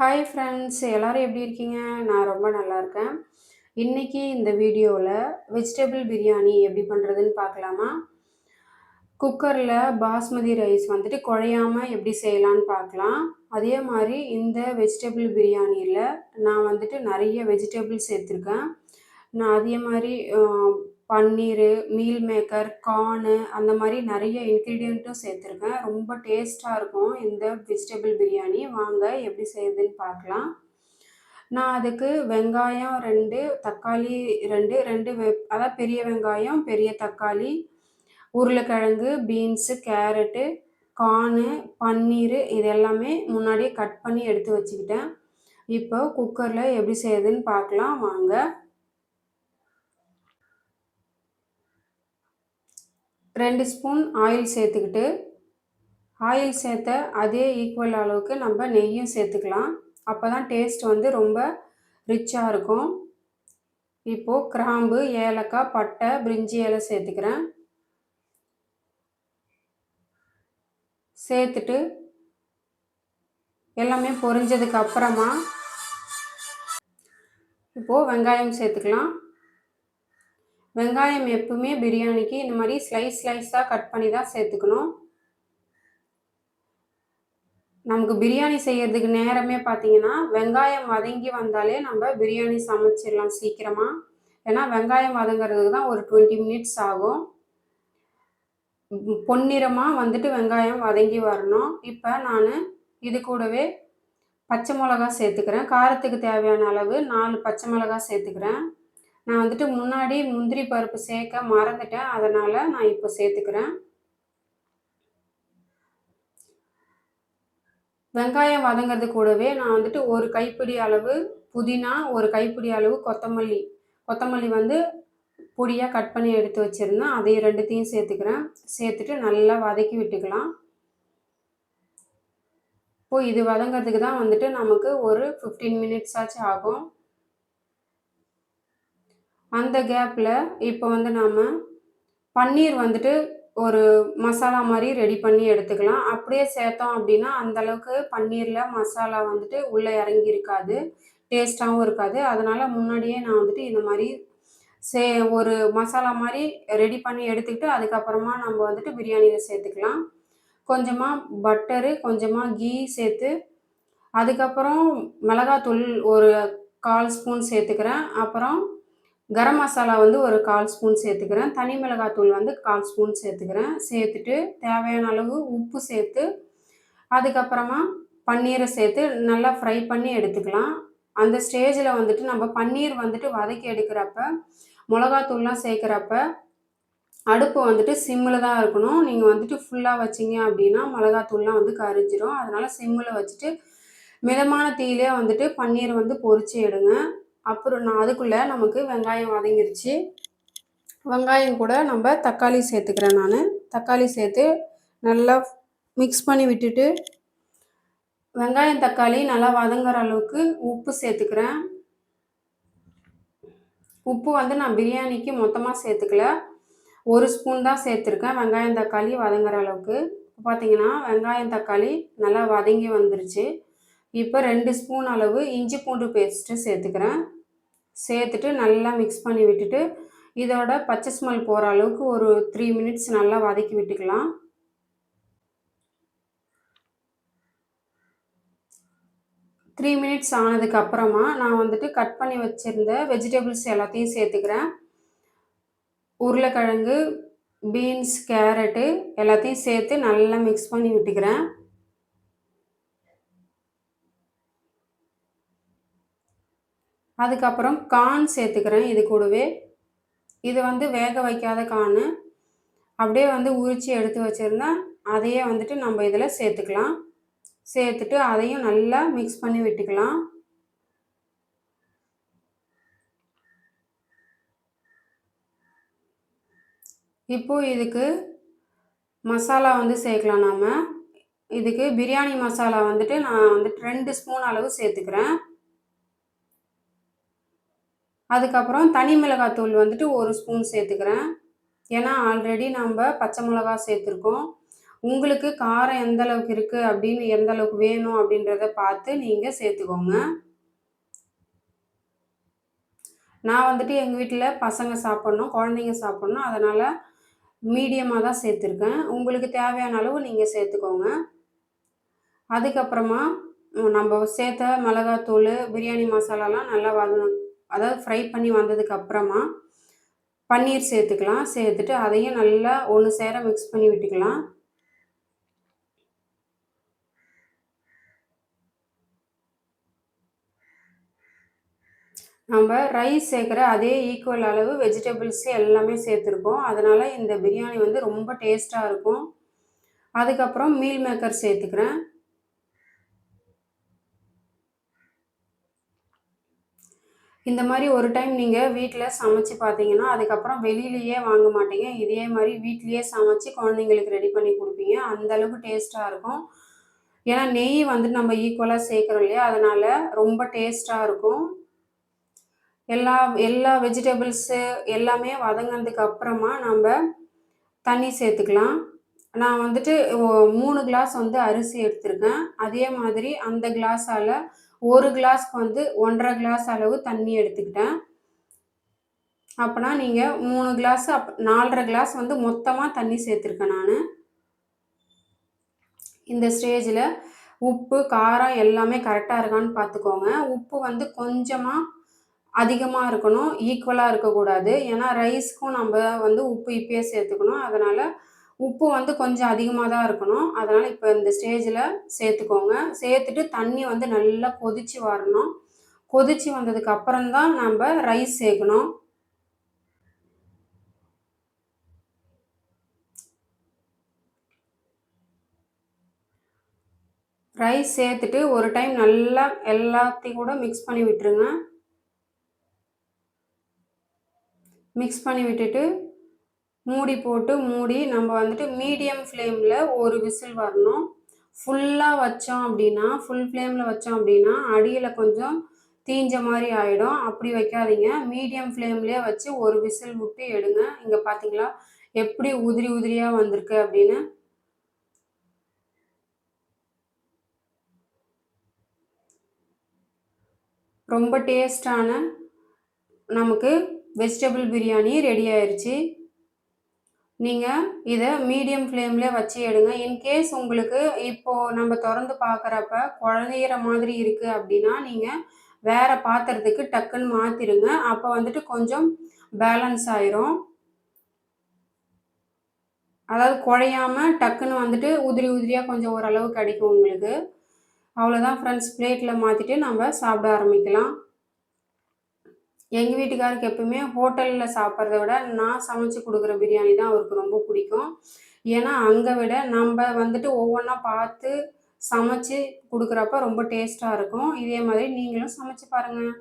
Hi friends எல்லோரும் எப்படி இருக்கீங்க? நான் ரொம்ப நல்லா இருக்கேன். இன்றைக்கி இந்த வீடியோவில் வெஜிடபிள் பிரியாணி எப்படி பண்ணுறதுன்னு பார்க்கலாமா? குக்கரில் பாஸ்மதி ரைஸ் வந்துட்டு குழையாமல் எப்படி செய்யலான்னு பார்க்கலாம். அதே மாதிரி இந்த வெஜிடபிள் பிரியாணியில் நான் வந்துட்டு நிறைய வெஜிடபிள்ஸ் சேர்த்துருக்கேன். நான் அதே மாதிரி பன்னீர் மீல் மேக்கர் கார்னு அந்த மாதிரி நிறைய இன்க்ரீடியண்ட்டும் சேர்த்துருக்கேன். ரொம்ப டேஸ்ட்டாக இருக்கும். இந்த வெஜிடபிள் பிரியாணி. வாங்க எப்படி செய்யுதுன்னு பார்க்கலாம். நான் அதுக்கு வெங்காயம் ரெண்டு தக்காளி ரெண்டு ரெண்டு வெ அதாவது பெரிய வெங்காயம் பெரிய தக்காளி உருளைக்கிழங்கு பீன்ஸு கேரட்டு கார்னு பன்னீர் இது எல்லாமே முன்னாடியே கட் பண்ணி எடுத்து வச்சுக்கிட்டேன். இப்போ குக்கரில் எப்படி செய்யுதுன்னு பார்க்கலாம். வாங்க. ரெண்டு ஸ்பூன் ஆயில் சேர்த்துக்கிட்டு ஆயில் சேர்த்த அதே ஈக்குவல் அளவுக்கு நம்ம நெய்யும் சேர்த்துக்கலாம். அப்போ தான் டேஸ்ட் வந்து ரொம்ப ரிச்சாக இருக்கும். இப்போது கிராம்பு ஏலக்காய் பட்டை பிரிஞ்சி இலை சேர்த்துக்கிறேன். சேர்த்துட்டு எல்லாமே பொரிஞ்சதுக்கு அப்புறமா இப்போது வெங்காயம் சேர்த்துக்கலாம். வெங்காயம் எப்பவுமே பிரியாணிக்கு இந்த மாதிரி ஸ்லைஸ் ஸ்லைஸாக கட் பண்ணி தான் சேர்த்துக்கணும். நமக்கு பிரியாணி செய்யறதுக்கு நேரமே பார்த்தீங்கன்னா வெங்காயம் வதங்கி வந்தாலே நம்ம பிரியாணி சமைச்சிடலாம் சீக்கிரமாக ஏன்னா வெங்காயம் வதங்கிறதுக்கு தான் ஒரு டுவெண்ட்டி மினிட்ஸ் ஆகும். பொன்னிறமாக வந்துட்டு வெங்காயம் வதங்கி வரணும். இப்போ நான் இது கூடவே பச்சை மிளகா சேர்த்துக்கிறேன். காரத்துக்கு தேவையான அளவு நாலு பச்சை மிளகா சேர்த்துக்கிறேன். நான் வந்துட்டு முன்னாடி முந்திரி பருப்பு சேர்க்க மறந்துட்டேன். அதனால் நான் இப்போ சேர்த்துக்கிறேன். வெங்காயம் வதங்கிறது கூடவே நான் வந்துட்டு ஒரு கைப்பிடி அளவு புதினா ஒரு கைப்பிடி அளவு கொத்தமல்லி. கொத்தமல்லி வந்து பொடியாக கட் பண்ணி எடுத்து வச்சுருந்தேன். அதையும் ரெண்டுத்தையும் சேர்த்துக்கிறேன். சேர்த்துட்டு நல்லா வதக்கி விட்டுக்கலாம். இப்போது இது வதங்கிறதுக்கு தான் வந்துட்டு நமக்கு ஒரு ஃபிஃப்டீன் மினிட்ஸ் ஆச்சு ஆகும். அந்த கேப்பில் இப்போ வந்து நாம் பன்னீர் வந்துட்டு ஒரு மசாலா மாதிரி ரெடி பண்ணி எடுத்துக்கலாம். அப்படியே சேர்த்தோம் அப்படின்னா அந்தளவுக்கு பன்னீரில் மசாலா வந்துட்டு உள்ளே இறங்கி இருக்காது. டேஸ்ட்டாகவும் இருக்காது. அதனால் முன்னாடியே நான் வந்துட்டு இந்த மாதிரி சே ஒரு மசாலா மாதிரி ரெடி பண்ணி எடுத்துக்கிட்டு அதுக்கப்புறமா நம்ம வந்துட்டு பிரியாணியில் சேர்த்துக்கலாம். கொஞ்சமாக பட்டரு கொஞ்சமாக கீ சேர்த்து அதுக்கப்புறம் மிளகாத்தூள் ஒரு கால் ஸ்பூன் சேர்த்துக்கிறேன். அப்புறம் கரம் மசாலா வந்து ஒரு கால் ஸ்பூன் சேர்த்துக்கிறேன். தனி மிளகாத்தூள் வந்து கால் ஸ்பூன் சேர்த்துக்கிறேன். சேர்த்துட்டு தேவையான அளவு உப்பு சேர்த்து அதுக்கப்புறமா பன்னீரை சேர்த்து நல்லா ஃப்ரை பண்ணி எடுத்துக்கலாம். அந்த ஸ்டேஜில் வந்துட்டு நம்ம பன்னீர் வந்துட்டு வதக்கி எடுக்கிறப்ப மிளகாத்தூள்லாம் சேர்க்குறப்ப அடுப்பு வந்துட்டு சிம்மில் தான் இருக்கணும். நீங்கள் வந்துட்டு ஃபுல்லாக வச்சிங்க அப்படின்னா மிளகாத்தூள்லாம் வந்து கரிஞ்சிரும். அதனால் சிம்மில் வச்சுட்டு மிதமான தீயிலே வந்துட்டு பன்னீர் வந்து பொறிச்சு எடுங்க. அப்புறம் நான் அதுக்குள்ளே நமக்கு வெங்காயம் வதங்கிருச்சு. வெங்காயம் கூட நம்ம தக்காளி சேர்த்துக்கிறேன் நான். தக்காளி சேர்த்து நல்லா மிக்ஸ் பண்ணி விட்டுட்டு வெங்காயம் தக்காளி நல்லா வதங்குற அளவுக்கு உப்பு சேர்த்துக்கிறேன். உப்பு வந்து நான் பிரியாணிக்கு மொத்தமாக சேர்த்துக்கல. ஒரு ஸ்பூன் தான் சேர்த்துருக்கேன் வெங்காயம் தக்காளி வதங்குற அளவுக்கு. பார்த்தீங்கன்னா வெங்காயம் தக்காளி நல்லா வதங்கி வந்துருச்சு. இப்போ ரெண்டு ஸ்பூன் அளவு இஞ்சி பூண்டு பேஸ்ட்டு சேர்த்துக்கிறேன். சேர்த்துட்டு நல்லா மிக்ஸ் பண்ணி விட்டுட்டு இதோட பச்சை ஸ்மெல் போகிற அளவுக்கு ஒரு த்ரீ மினிட்ஸ் நல்லா வதக்கி விட்டுக்கலாம். த்ரீ மினிட்ஸ் ஆனதுக்கு அப்புறமா நான் வந்துட்டு கட் பண்ணி வச்சுருந்த வெஜிடபிள்ஸ் எல்லாத்தையும் சேர்த்துக்கிறேன். உருளைக்கிழங்கு பீன்ஸ் கேரட்டு எல்லாத்தையும் சேர்த்து நல்லா மிக்ஸ் பண்ணி விட்டுக்கிறேன். அதுக்கப்புறம் கான் சேர்த்துக்கிறேன். இது கூடவே இது வந்து வேக வைக்காத கான். அப்படியே வந்து உரித்து எடுத்து வச்சுருந்தா அதையே வந்துட்டு நம்ம இதில் சேர்த்துக்கலாம். சேர்த்துட்டு அதையும் நல்லா மிக்ஸ் பண்ணி விட்டுக்கலாம். இப்போது இதுக்கு மசாலா வந்து சேர்க்கலாம் நாம். இதுக்கு பிரியாணி மசாலா வந்துட்டு நான் வந்துட்டு ரெண்டு ஸ்பூன் அளவு சேர்த்துக்கிறேன். அதுக்கப்புறம் தனி மிளகாத்தூள் வந்துட்டு ஒரு ஸ்பூன் சேர்த்துக்கிறேன். ஏன்னா ஆல்ரெடி நம்ம பச்சை மிளகா சேர்த்துருக்கோம். உங்களுக்கு காரம் எந்த அளவுக்கு இருக்குது அப்படின்னு எந்த அளவுக்கு வேணும் அப்படின்றத பார்த்து நீங்கள் சேர்த்துக்கோங்க. நான் வந்துட்டு எங்கள் வீட்டில் பசங்க சாப்பிட்ணும் குழந்தைங்க சாப்பிட்ணும். அதனால் மீடியமாக தான் சேர்த்துருக்கேன். உங்களுக்கு தேவையான அளவு நீங்கள் சேர்த்துக்கோங்க. அதுக்கப்புறமா நம்ம சேர்த்த மிளகாத்தூள் பிரியாணி மசாலாலாம் நல்லா வதங்க அதாவது ஃப்ரை பண்ணி வந்ததுக்கு அப்புறமா பன்னீர் சேர்த்துக்கலாம். சேர்த்துட்டு அதையும் நல்லா ஒன்று சேர மிக்ஸ் பண்ணி விட்டுக்கலாம். நம்ம ரைஸ் சேர்க்குற அதே ஈக்குவல் அளவு வெஜிடபிள்ஸ் எல்லாமே சேர்த்துருக்கோம். அதனால் இந்த பிரியாணி வந்து ரொம்ப டேஸ்ட்டாக இருக்கும். அதுக்கப்புறம் மீல் மேக்கர் சேர்த்துக்கிறேன். இந்த மாதிரி ஒரு டைம் நீங்கள் வீட்டில் சமைச்சு பார்த்தீங்கன்னா அதுக்கப்புறம் வெளியிலேயே வாங்க மாட்டீங்க. இதே மாதிரி வீட்லேயே சமைச்சு குழந்தைங்களுக்கு ரெடி பண்ணி கொடுப்பீங்க. அந்தளவுக்கு டேஸ்ட்டாக இருக்கும். ஏன்னா நெய் வந்து நம்ம ஈக்குவலாக சேர்க்குறோம் இல்லையா? அதனால் ரொம்ப டேஸ்ட்டாக இருக்கும். எல்லா எல்லா வெஜிடபிள்ஸு எல்லாமே வதங்கினதுக்கு அப்புறமா நம்ம தண்ணி சேர்த்துக்கலாம். நான் வந்துட்டு மூணு கிளாஸ் வந்து அரிசி எடுத்திருக்கேன். அதே மாதிரி அந்த கிளாஸால் ஒரு கிளாஸ்க்கு வந்து ஒன்றரை கிளாஸ் அளவு தண்ணி எடுத்துக்கிட்டேன். அப்போனா நீங்கள் மூணு கிளாஸ் அப் நாலரை கிளாஸ் வந்து மொத்தமாக தண்ணி சேர்த்துருக்கேன் நான். இந்த ஸ்டேஜில் உப்பு காரம் எல்லாமே கரெக்டாக இருக்கான்னு பார்த்துக்கோங்க உப்பு வந்து கொஞ்சமாக அதிகமாக இருக்கணும் ஈக்குவலாக இருக்கக்கூடாது. ஏன்னா ரைஸ்க்கும் நம்ம வந்து உப்பு இப்பயே சேர்த்துக்கணும். அதனால் உப்பு வந்து கொஞ்சம் அதிகமாக தான் இருக்கணும். அதனால் இப்போ இந்த ஸ்டேஜில் சேர்த்துக்கோங்க. சேர்த்துட்டு தண்ணி வந்து நல்லா கொதித்து வரணும். கொதித்து வந்ததுக்கு அப்புறம்தான் நம்ம ரைஸ் சேர்க்கணும். ரைஸ் சேர்த்துட்டு ஒரு டைம் நல்லா எல்லாத்தையும் கூட மிக்ஸ் பண்ணி விட்டுருங்க. மிக்ஸ் பண்ணி விட்டுட்டு மூடி போட்டு மூடி நம்ம வந்துட்டு மீடியம் ஃப்ளேமில் ஒரு விசில் வரணும். ஃபுல்லாக வச்சோம் அப்படின்னா ஃபுல் ஃப்ளேமில் வச்சோம் அப்படின்னா அடியில் கொஞ்சம் தீஞ்ச மாதிரி ஆகிடும் அப்படி வைக்காதீங்க. மீடியம் ஃப்ளேம்லேயே வச்சு ஒரு விசில் விட்டு எடுங்க. இங்கே பார்த்தீங்களா எப்படி உதிரி உதிரியாக வந்திருக்கு அப்படின்னு. ரொம்ப டேஸ்டான நமக்கு வெஜிடபிள் பிரியாணி ரெடி ஆயிடுச்சு நீங்கள் இதை மீடியம் ஃப்ளேம்லேயே வச்சு எடுங்க. இன்கேஸ் உங்களுக்கு இப்போது நம்ம திறந்து பார்க்குறப்ப குழந்தைகிற மாதிரி இருக்குது அப்படின்னா நீங்கள் வேறு பாத்திரத்துக்கு டக்குன்னு மாற்றிடுங்க அப்போ வந்துட்டு கொஞ்சம் பேலன்ஸ் ஆயிரும். அதாவது குழையாமல் டக்குன்னு வந்துட்டு உதிரி உதிரியாக கொஞ்சம் ஓரளவு கிடைக்கும் உங்களுக்கு. அவ்வளோதான் ஃப்ரெண்ட்ஸ் பிளேட்டில் மாற்றிட்டு நம்ம சாப்பிட ஆரம்பிக்கலாம். எங்கள் வீட்டுக்காருக்கு எப்பவுமே ஹோட்டலில் சாப்பிட்றத விட நான் சமைச்சு கொடுக்குற பிரியாணி தான் அவருக்கு ரொம்ப பிடிக்கும். ஏன்னா அங்கே விட நம்ம வந்துட்டு ஒவ்வொன்றா பார்த்து சமைச்சு கொடுக்குறப்ப ரொம்ப டேஸ்ட்டாக இருக்கும். இதே மாதிரி நீங்களும் சமைச்சு பாருங்கள்